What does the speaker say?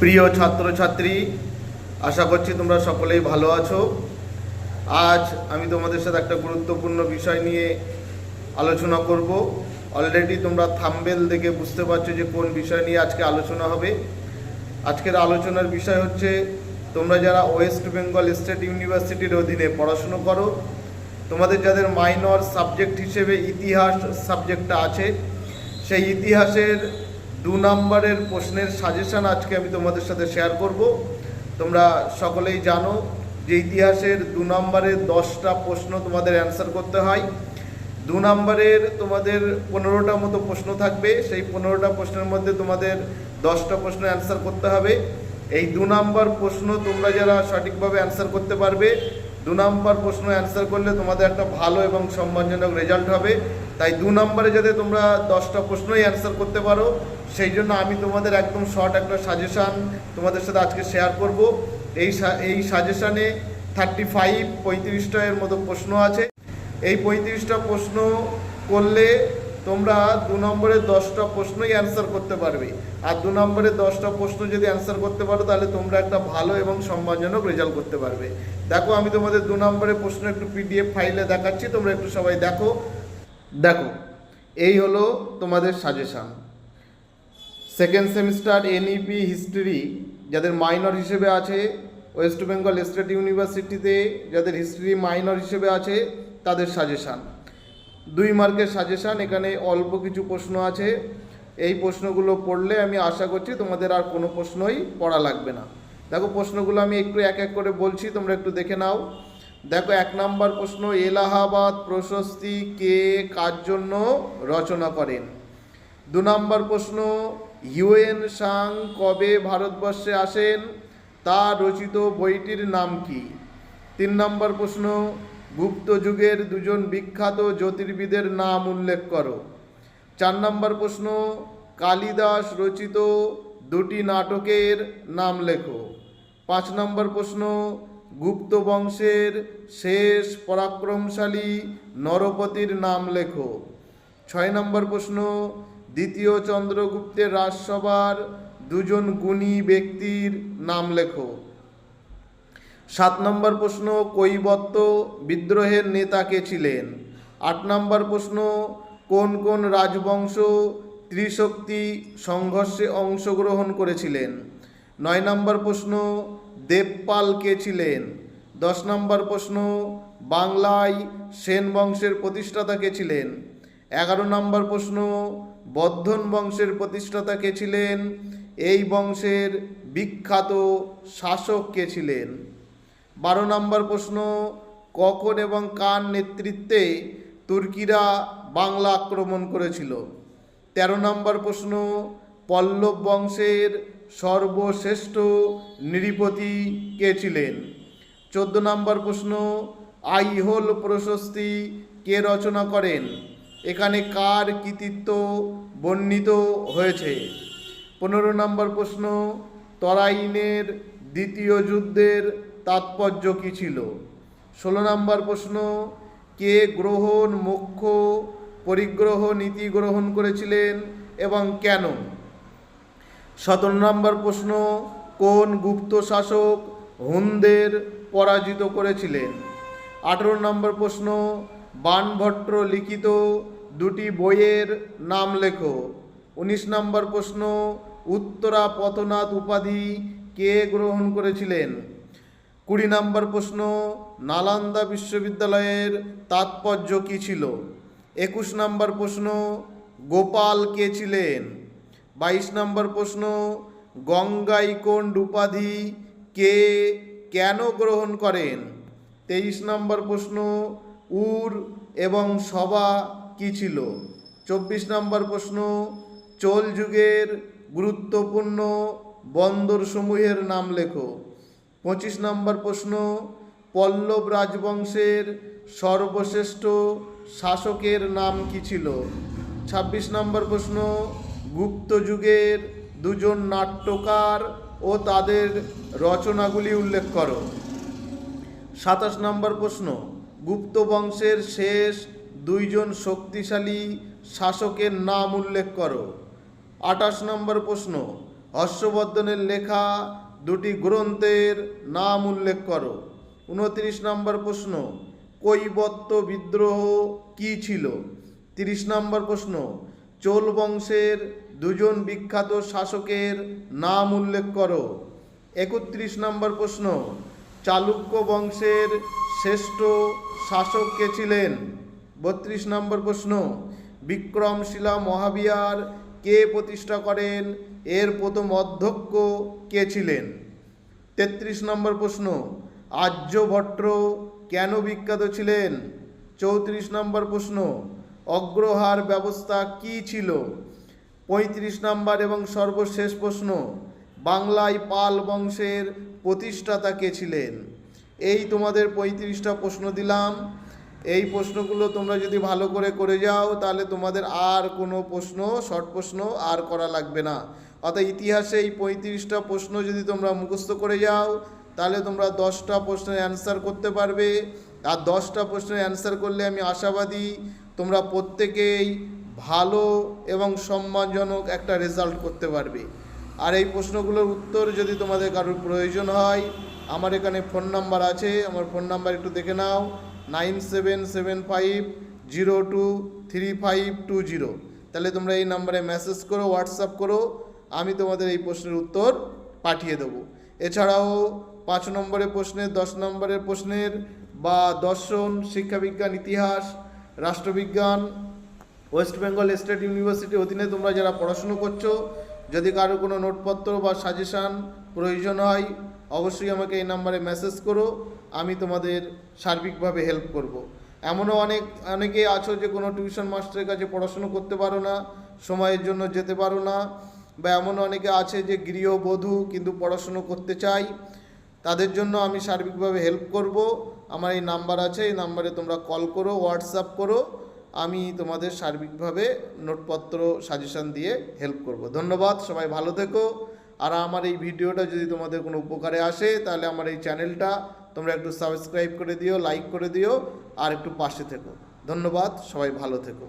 প্রিয় ছাত্রছাত্রী, আশা করছি তোমরা সকলেই ভালো আছো। আজ আমি তোমাদের সাথে একটা গুরুত্বপূর্ণ বিষয় নিয়ে আলোচনা করব। অলরেডি তোমরা থাম্বেল দেখে বুঝতে পারছ যে কোন বিষয় নিয়ে আজকে আলোচনা হবে। আজকের আলোচনার বিষয় হচ্ছে, তোমরা যারা ওয়েস্ট বেঙ্গল স্টেট ইউনিভার্সিটির অধীনে পড়াশুনো করো, তোমাদের যাদের মাইনর সাবজেক্ট হিসেবে ইতিহাস সাবজেক্টটা আছে, সেই ইতিহাসের দু নম্বরের প্রশ্নের সাজেশন আজকে আমি তোমাদের সাথে শেয়ার করব। তোমরা সকলেই জানো যে ইতিহাসের দু নম্বরের দশটা প্রশ্ন তোমাদের অ্যান্সার করতে হয়। দু নম্বরের তোমাদের পনেরোটা মতো প্রশ্ন থাকবে, সেই পনেরোটা প্রশ্নের মধ্যে তোমাদের দশটা প্রশ্ন অ্যান্সার করতে হবে। এই দু নম্বর প্রশ্ন তোমরা যারা সঠিকভাবে অ্যান্সার করতে পারবে, দু নম্বর প্রশ্ন অ্যান্সার করলে তোমাদের একটা ভালো এবং সম্মানজনক রেজাল্ট হবে। তাই দু নম্বরে যাতে তোমরা দশটা প্রশ্নই অ্যান্সার করতে পারো, সেই জন্য আমি তোমাদের একদম শর্ট একটা সাজেশান তোমাদের সাথে আজকে শেয়ার করব। এই এই সাজেশানে থার্টি ফাইভ পঁয়ত্রিশটা এর মতো প্রশ্ন আছে। এই পঁয়ত্রিশটা প্রশ্ন করলে তোমরা দু নম্বরে দশটা প্রশ্নই অ্যান্সার করতে পারবে। আর দু নম্বরে দশটা প্রশ্ন যদি অ্যান্সার করতে পারো, তাহলে তোমরা একটা ভালো এবং সম্মানজনক রেজাল্ট করতে পারবে। দেখো, আমি তোমাদের দু নম্বরের প্রশ্ন একটু পিডিএফ ফাইলে দেখাচ্ছি, তোমরা একটু সবাই দেখো। দেখো, এই হলো তোমাদের suggestion second semester NEP history যাদের মাইনর হিসেবে আছে ওয়েস্ট বেঙ্গল স্টেট ইউনিভার্সিটিতে যাদের হিস্ট্রি মাইনর হিসেবে আছে, তাদের সাজেশান দুই মার্কের সাজেশান এখানে অল্প কিছু প্রশ্ন আছে। এই প্রশ্নগুলো পড়লে আমি আশা করছি তোমাদের আর কোনো প্রশ্নই পড়া লাগবে না। দেখো, প্রশ্নগুলো আমি একটু এক এক করে বলছি, তোমরা একটু দেখে নাও। দেখো এক নম্বর প্রশ্ন, এলাহাবাদ প্রশস্তি কে কার জন্য রচনা করেন? দু নম্বর প্রশ্ন, ইউএন সাং কবে ভারতবর্ষে আসেন? তার রচিত বইটির নাম কি? তিন নম্বর প্রশ্ন, গুপ্ত যুগের দুজন বিখ্যাত জ্যোতির্বিদের নাম উল্লেখ করো। চার নম্বর প্রশ্ন, কালিদাস রচিত দুটি নাটকের নাম লেখো। পাঁচ নম্বর প্রশ্ন গুপ্ত বংশের শেষ পরাক্রমশালী নরপতির নাম লেখো। ছয় নম্বর প্রশ্ন, দ্বিতীয় চন্দ্রগুপ্তের রাজসভার দুজন গুণী ব্যক্তির নাম লেখো। সাত নম্বর প্রশ্ন কৈবত্য বিদ্রোহের নেতা কে ছিলেন? আট নম্বর প্রশ্ন, কোন কোন রাজবংশ ত্রিশক্তি সংঘর্ষে অংশগ্রহণ করেছিলেন? নয় নম্বর প্রশ্ন, দেবপাল কে ছিলেন? দশ নম্বর প্রশ্ন, বাংলায় সেন বংশের প্রতিষ্ঠাতা কে ছিলেন? এগারো নম্বর প্রশ্ন বর্ধন বংশের প্রতিষ্ঠাতা কে ছিলেন? এই বংশের বিখ্যাত শাসক কে ছিলেন? বারো নম্বর প্রশ্ন, কখন এবং কার নেতৃত্বে তুর্কিরা বাংলা আক্রমণ করেছিল? তেরো নম্বর প্রশ্ন, পল্লব বংশের সর্বশ্রেষ্ঠ নৃপতি কে ছিলেন? চোদ্দ নম্বর প্রশ্ন, আইহোল প্রশস্তি কে রচনা করেন? এখানে কার কৃতিত্ব বর্ণিত হয়েছে? পনেরো নম্বর প্রশ্ন, তরাইনের দ্বিতীয় যুদ্ধের তাৎপর্য কী ছিল? ষোলো নম্বর প্রশ্ন, কে গ্রহণ, মোক্ষ, পরিগ্রহ, নীতি গ্রহণ করেছিলেন এবং কেন? সতেরো নম্বর প্রশ্ন, কোন গুপ্ত শাসক হুনদের পরাজিত করেছিলেন? আঠেরো নম্বর প্রশ্ন, বানভট্ট লিখিত দুটি বইয়ের নাম লেখো। উনিশ নম্বর প্রশ্ন, উত্তরা পথনাথ উপাধি কে গ্রহণ করেছিলেন? কুড়ি নম্বর প্রশ্ন, নালান্দা বিশ্ববিদ্যালয়ের তাৎপর্য কী ছিল? একুশ নম্বর প্রশ্ন, গোপাল কে ছিলেন? বাইশ নম্বর প্রশ্ন গঙ্গাইকোন্ড উপাধি কে কেন গ্রহণ করেন? তেইশ নম্বর প্রশ্ন, উর এবং সভা কী ছিল? চব্বিশ নম্বর প্রশ্ন, চোল যুগের গুরুত্বপূর্ণ বন্দরসমূহের নাম লেখো। পঁচিশ নম্বর প্রশ্ন, পল্লব রাজবংশের সর্বশ্রেষ্ঠ শাসকের নাম কি ছিল? ছাব্বিশ নম্বর প্রশ্ন গুপ্ত যুগের দুজন নাট্যকার ও তাদের রচনাগুলি উল্লেখ করো। সাতাশ নম্বর প্রশ্ন, গুপ্ত বংশের শেষ দুইজন শক্তিশালী শাসকের নাম উল্লেখ করো। আঠাশ নম্বর প্রশ্ন, হর্ষবর্ধনের লেখা দুটি গ্রন্থের নাম উল্লেখ করো। উনত্রিশ নম্বর প্রশ্ন, কৈবত্য বিদ্রোহ কি ছিল? তিরিশ নম্বর প্রশ্ন চোল বংশের দুজন বিখ্যাত শাসকের নাম উল্লেখ করো। একত্রিশ নম্বর প্রশ্ন, চালুক্য বংশের শ্রেষ্ঠ শাসক কে ছিলেন? বত্রিশ নম্বর প্রশ্ন, বিক্রমশিলা মহাবিহার কে প্রতিষ্ঠা করেন? এর প্রথম অধ্যক্ষ কে ছিলেন? তেত্রিশ নম্বর প্রশ্ন, আর্যভট্ট কেন বিখ্যাত ছিলেন? চৌত্রিশ নম্বর প্রশ্ন অগ্রহার ব্যবস্থা কি ছিল? পঁয়ত্রিশ নম্বর এবং সর্বশেষ প্রশ্ন, বাংলায় পাল বংশের প্রতিষ্ঠাতা কে ছিলেন? এই তোমাদের পঁয়ত্রিশটা প্রশ্ন দিলাম। এই প্রশ্নগুলো তোমরা যদি ভালো করে করে যাও, তাহলে তোমাদের আর কোনো প্রশ্ন, শর্ট প্রশ্ন আর করা লাগবে না। অর্থাৎ ইতিহাসে এই পঁয়ত্রিশটা প্রশ্ন যদি তোমরা মুখস্থ করে যাও, তাহলে তোমরা দশটা প্রশ্নের অ্যান্সার করতে পারবে। আর দশটা প্রশ্নের অ্যান্সার করলে আমি আশাবাদী তোমরা প্রত্যেকেই ভালো এবং সম্মানজনক একটা রেজাল্ট করতে পারবে। আর এই প্রশ্নগুলোর উত্তর যদি তোমাদের কারোর প্রয়োজন হয়, আমার এখানে ফোন নাম্বার আছে, আমার ফোন নাম্বার একটু দেখে নাও। Nine seven seven five zero two three five two zero তাহলে তোমরা এই নাম্বারে মেসেজ করো হোয়াটসঅ্যাপ করো, আমি তোমাদের এই প্রশ্নের উত্তর পাঠিয়ে দেবো। এছাড়াও পাঁচ নম্বরের প্রশ্নের, দশ নম্বরের প্রশ্নের বা দর্শন শিক্ষাবিজ্ঞান ইতিহাস রাষ্ট্রবিজ্ঞান, ওয়েস্ট বেঙ্গল স্টেট ইউনিভার্সিটির অধীনে তোমরা যারা পড়াশুনো করছ, যদি কারও কোনো নোটপত্র বা সাজেশান প্রয়োজন হয়, অবশ্যই আমাকে এই নাম্বারে মেসেজ করো, আমি তোমাদের সার্বিকভাবে হেল্প করব। এমনও অনেক, অনেকে আছো যে কোনো টিউশন মাস্টারের কাছে পড়াশুনো করতে পারো না, সময়ের জন্য যেতে পারো না, বা এমন অনেকে আছে যে গৃহবধূ কিন্তু পড়াশুনো করতে চাই তাদের জন্য আমি সার্বিকভাবে হেল্প করব। আমার এই নাম্বার আছে, এই নাম্বারে তোমরা কল করো হোয়াটসঅ্যাপ করো। আমি তোমাদের সার্বিকভাবে নোটপত্র সাজেশন দিয়ে হেল্প করব। ধন্যবাদ, সবাই ভালো থেকো। আর আমার এই ভিডিওটা যদি তোমাদের কোনো উপকারে আসে, তাহলে আমার এই চ্যানেলটা তোমরা একটু সাবস্ক্রাইব করে দিও লাইক করে দিও, আর একটু পাশে থেকো। ধন্যবাদ, সবাই ভালো থেকো।